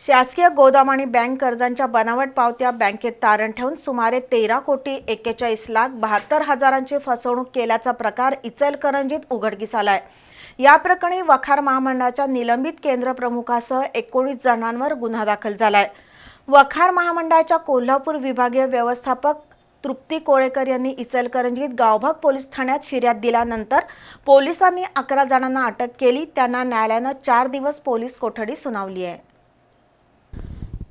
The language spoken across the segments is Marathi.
शासकीय गोदाम आणि बँक कर्जांच्या बनावट पावत्या बँकेत तारण ठेवून सुमारे तेरा कोटी एक्केचाळीस लाख बहात्तर हजारांची फसवणूक केल्याचा प्रकार इचलकरंजीत उघडकीस आलाय. या प्रकरणी वखार महामंडळाच्या निलंबित केंद्र प्रमुखासह एकोणीस जणांवर गुन्हा दाखल झालाय. वखार महामंडळाच्या कोल्हापूर विभागीय व्यवस्थापक तृप्ती कोळेकर यांनी इचलकरंजीत गावभाग पोलीस ठाण्यात फिर्याद दिल्यानंतर पोलिसांनी अकरा जणांना अटक केली. त्यांना न्यायालयानं चार दिवस पोलीस कोठडी सुनावली आहे.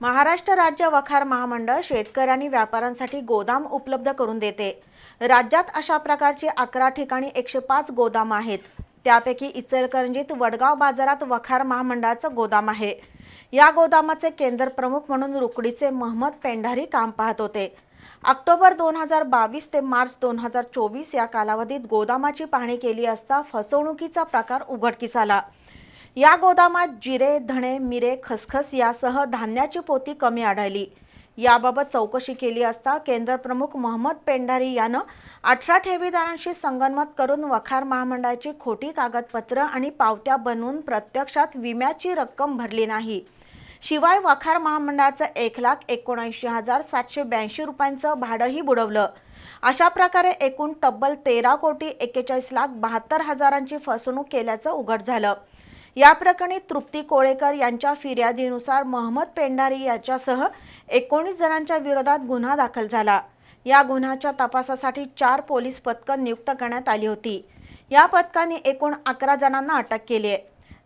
महाराष्ट्र राज्य वखार महामंडळ शेतकरी आणि व्यापाऱ्यांसाठी गोदाम उपलब्ध करून देते. राज्यात अशा प्रकारची अकरा ठिकाणी एकशे पाच गोदाम आहेत. त्यापैकी इचलकरंजीत वडगाव बाजारात वखार महामंडळाचं गोदाम आहे. या गोदामाचे केंद्र प्रमुख म्हणून रुकडीचे महम्मद पेंढारी काम पाहत होते. ऑक्टोबर दोन हजार बावीस ते मार्च दोन हजार चोवीस या कालावधीत गोदामाची पाहणी केली असता फसवणुकीचा प्रकार उघडकीस आला. या गोदामात जिरे धणे मिरे खसखस यासह धान्याची पोती कमी आढळली. याबाबत चौकशी केली असता केंद्र प्रमुख मोहम्मद पेंढारी यानं अठरा ठेवीदारांशी संगनमत करून वखार महामंडळाची खोटी कागदपत्र आणि पावत्या बनवून प्रत्यक्षात विम्याची रक्कम भरली नाही. शिवाय वखार महामंडळाचं एक लाख एकोणऐंशी हजार सातशे ब्याऐंशी रुपयांचं भाडंही बुडवलं. अशा प्रकारे एकूण तब्बल तेरा कोटी एक्केचाळीस लाख बहात्तर हजारांची फसवणूक केल्याचं उघड झालं. या प्रकरणी तृप्ती कोळेकर यांच्या फिर्यादीनुसार महम्मद पेंढारी याच्यासह एकोणीस जणांच्या विरोधात गुन्हा दाखल झाला. या गुन्ह्याच्या तपासासाठी चार पोलीस पथकं नियुक्त करण्यात आली होती. या पथकाने एकूण अकरा जणांना अटक केली आहे.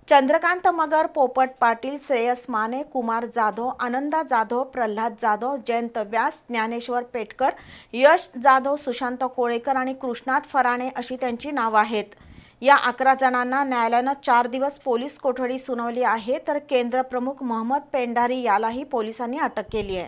चंद्रकांत मगर पोपट पाटील श्रेयस माने कुमार जाधव आनंदा जाधव प्रल्हाद जाधव जयंत व्यास ज्ञानेश्वर पेटकर यश जाधव सुशांत कोळेकर आणि कृष्णात फराणे अशी त्यांची नावं आहेत. या अकरा जणांना न्यायालयानं चार दिवस पोलीस कोठडी सुनावली आहे तर केंद्र प्रमुख महम्मद पेंढारी यालाही पोलिसांनी अटक केली आहे.